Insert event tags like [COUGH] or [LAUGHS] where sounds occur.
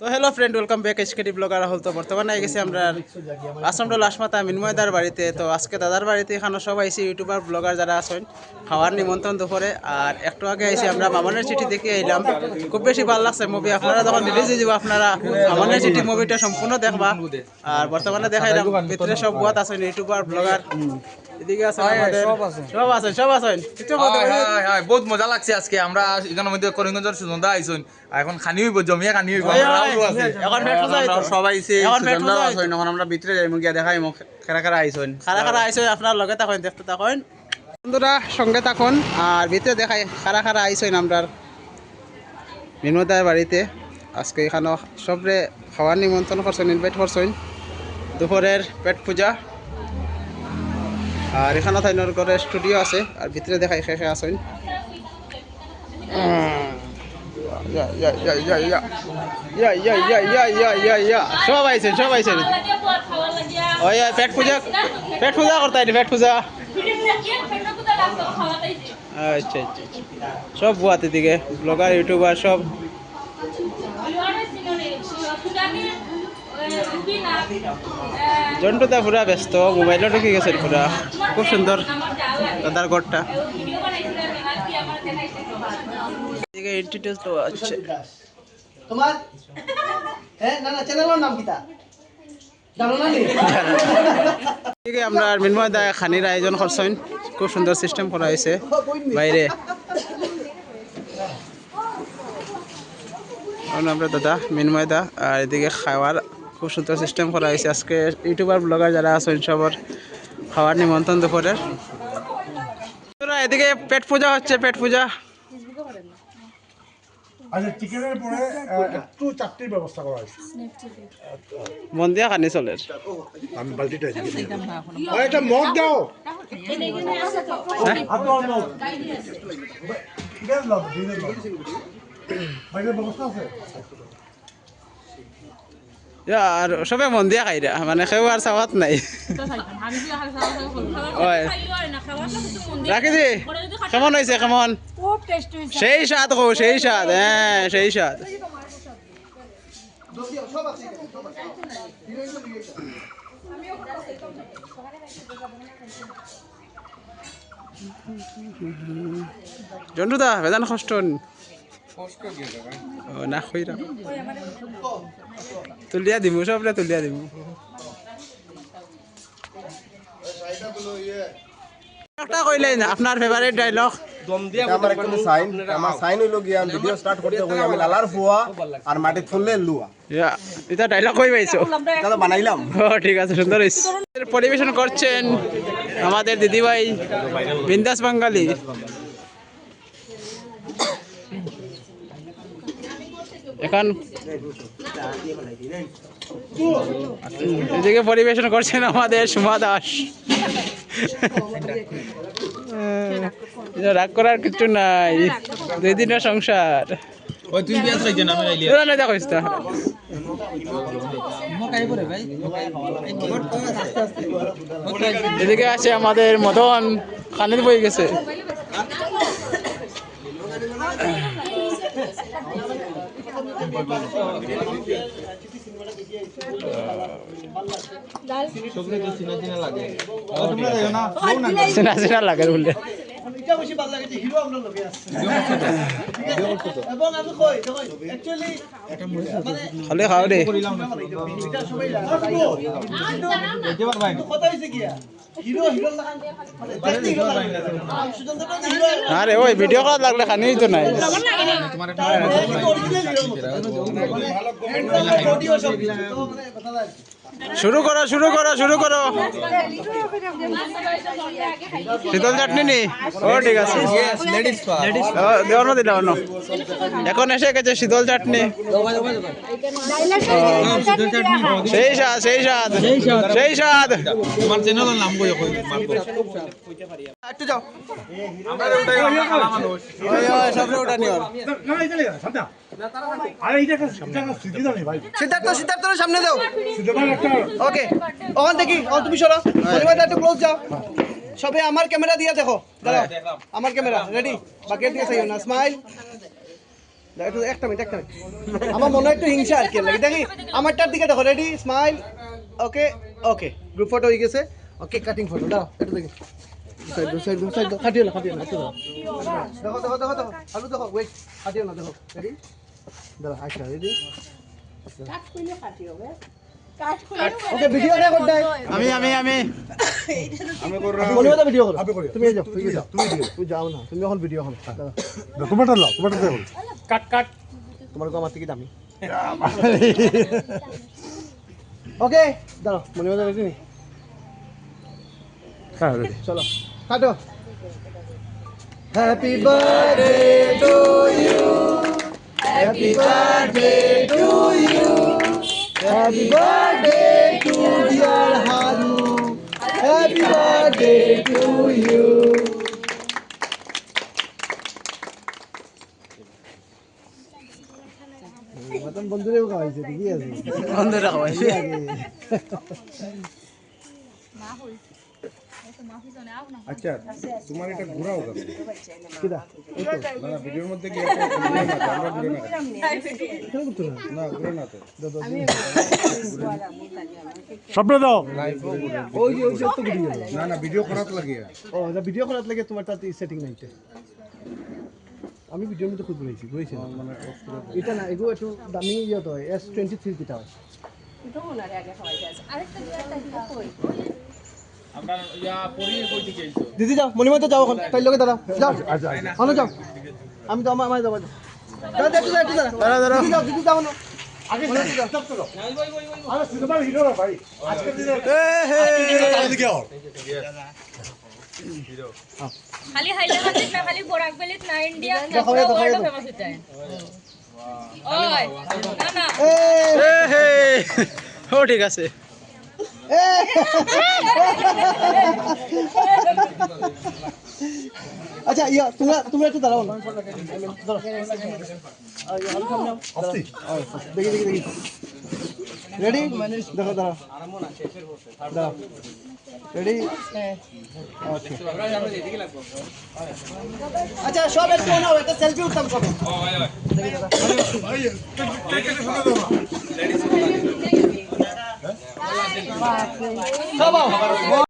তো hello friend welcome back SKT blogger হল তো বর্তমানে গেছি আমরা আসামডল আসমতা মিনময়দার বাড়িতে। তো আজকে দাদার বাড়িতে এখানে সব আইসি ইউটিউবার ব্লগার যারা আছেন খাওয়ার নিমন্ত্রণ দুপুরে। আর একটু আগে আইসি আমরা মামনের চিঠি দেখে এলাম খুব বেশি ভালো লাগছে মুভি আপনারা যখন রিলিজ হয়ে যাব আপনারা মামনের চিঠি মুভিটা সম্পূর্ণ দেখবা। আর বর্তমানে দেখাইলাম ভিতরে সব বুয়াত আছেন ইউটিউবার ব্লগার এদিকে আছে সব আছেন। সব আছেন কিছু বলতে পারবেন? বহুত মজা লাগছে আজকে। আমরা এখানের মধ্যে করিমগঞ্জের সুজনদা আইসুন। এখন খানি হইব জমিয়া খানি হইব। এখন। সবাই এখন আমরা ভিতরে দেখাই খেরা খেরা আইছেন খারা খারা আইসো আপনার লগে থাকেন দেখতে থাকেন। বন্ধুরা সঙ্গে থাকুন আর ভিতরে দেখাই খারা খারা মিনমদার বাড়িতে আজকে এখানে সবরে খাওয়ার নিমন্ত্রণ করছেন ইনভাইট করছেন। দুপুরের পেট পূজা। আর এখানে ঘরে স্টুডিও আছে আর ভিতরে দেখাই শেষে আছেন ইয়া, ইয়া, ইয়া, ইয়া, ইয়া। সব আইছেন সব আইছেন ওই ওই, পেট পূজা পেট পূজা করতে আইনি পেট পূজা। আচ্ছা আচ্ছা আচ্ছা। সব বুয়াতে দিকে ব্লগার ইউটিউবার সব। জন্টুদা পুরা ব্যস্ত মোবাইলও ঢুকে গেছে পুরা। খুব সুন্দর দাদার ঘরটা। এদিকে ডিটেলস তো আছে। তোমার? হ্যাঁ না না চ্যানেলের নাম কিতা জানো না নি? এদিকে আমরা মিনময় দা খানির আয়োজন করছেন। খুব সুন্দর সিস্টেম করা হয়েছে বাইরে। আমরা দাদা মিনময় দা আর এদিকে খাওয়ার খুব সুন্দর সিস্টেম করা হয়েছে। আজকে ইউটিউবার ব্লগার যারা আছেন সবার খাওয়ার নিমন্ত্রণ দুপুরের। এদিকে পেট পূজা হচ্ছে পেট পূজা। আচ্ছা চিকেনের পরে একটু চারটির ব্যবস্থা করা হয়েছে। মন খানি চলে আমি বালতিটা একটা মগ দাও। ব্যবস্থা আছে? ইয়া, আর সবে মন দিয়া খাই মানে কেউ আর চাওয়াত নাই। ওই রাখি দি, কেমন হয়েছে কেমন? সেই স্বাদ কো সেই স্বাদ হ্যাঁ সেই স্বাদ। জন্টুদা বেজান কষ্ট নি? খইরা তুলিয়া দিমু সবরে তুলিয়া দিমু। একটা কইলেই না আপনার ফেভারিট ডায়লগ আমার একটা সাইন আমার সাইন হইল গিয়া ভিডিও স্টার্ট করতে হই আমি লালার ফুয়া আর মাটি ফুললে লুয়া ইয়া এটা ডায়লগ কই পাইছো এটা তো বানাইলাম। ও ঠিক আছে সুন্দর। পরিবেশন করছেন আমাদের দিদিভাই বিন্দাস বাঙালি। এখন এদিকে পরিবেশন করছেন আমাদের সুমা দাস। রাগ করার কিছু নাই দুই দিনের সংসার। এদিকে আছে আমাদের মদন খানির বই গেছে। চেনা চেনা লাগে বলে এটা বেশি ভালো লাগে যে হিরো আমরা লগে আছে। এবং আমি কই দেখো অ্যাকচুয়ালি মানে খালি খাও দে এটা সবাই কিন্তু কথা হইছে কি হিরো হিরো মানে আরে ওই ভিডিও করা লাগলে খানি তো নাই। শুরু করো শুরু করো শুরু করো। শীতল চাটনি নি ও ঠিক আছে। ও, দেওয়ানো দিলা এখন এসে গেছে শীতল চাটনি। সেই স্বাদ সেই স্বাদ। সেই স্বাদ। তোমার চ্যানেলের নাম কই একটু যাও। আমরা ওই সবরে ওটা নিও সিদ্ধার্থ সিদ্ধার্থর সামনে যাও ওকে ওখান থেকে ও তুমি সরো। পরিবার একটু ক্লোজ যাও। সবে আমার ক্যামেরা দিয়ে দেখো আমার ক্যামেরা রেডি বাকি দিকে চাইও না স্মাইল একটা মিনিট একটা মিনিট আমার মনে হয় একটু হিংসা আর কি লাগে দেখি? আমারটার দিকে দেখো ready smile okay okay group photo হয়ে গেছে। ওকে কাটিং ফটো দাও একটু দেখি। দেখো দেখো দেখো দেখো আলু দেখো ওয়েট কাটিও না দেখো রেডি দাঁড়া আচ্ছা রেডি আমি আমি আমি। হয় তোমার আমার থেকে দামি। [LAUGHS] ওকে দাঁড়াও মনে মনে হ্যাঁ রেডি চলো কাটো। Happy birthday to you happy birthday to you happy birthday to dear Haru happy birthday to you মতন বন্ধুরেও খাওয়াইছে ঠিকই আছে বন্ধুরা সবাই আচ্ছা তোমার এটা ঘোরাও কেন? কিরা? না না ভিডিওর মধ্যে কি একটা ঘুরে না আমরা ঘুরে না কেন? করতো না না ঘুরে না তো। সামনে দাও। ওই ওই তো ভিডিও না না ভিডিও করাত লাগিয়ে ও এটা ভিডিও করার লাগে তোমার তাতে সেটিং নাইতে আমি ভিডিওর মধ্যে খুব ঘুরেছি ঘুরেছি মানে এটা না এগুলো একটু দামি ইয়ে তো এস টোয়েন্টি থ্রি যেটা হয়। এখন তাই লোকে দাঁড়াও যাও হলো যাও আমি তো আমার আমার যাব যাও যাও, যাও, একটু যাও। দিদি যাও দিদি যাও। না আরে সিনেমার হিরো না ভাই। আজকের দিনে চারিদিকে ওর খালি হাইদরাবাদত না খালি বরাক বেলিত না ইন্ডিয়া না দেখাও, পুরো দেখাও, ওয়ার্ল্ড ফেমাস হতে ওই না না। ও ঠিক আছে। আচ্ছা ইয়া তোমরা তোমরা একটু দাঁড়াও না ইয়া। দেখি দেখি দেখি রেডি দেখো দাঁড়াও দাঁড়াও রেডি আচ্ছা সব একটু নাও একটা সেলফি উঠতাম সব আও।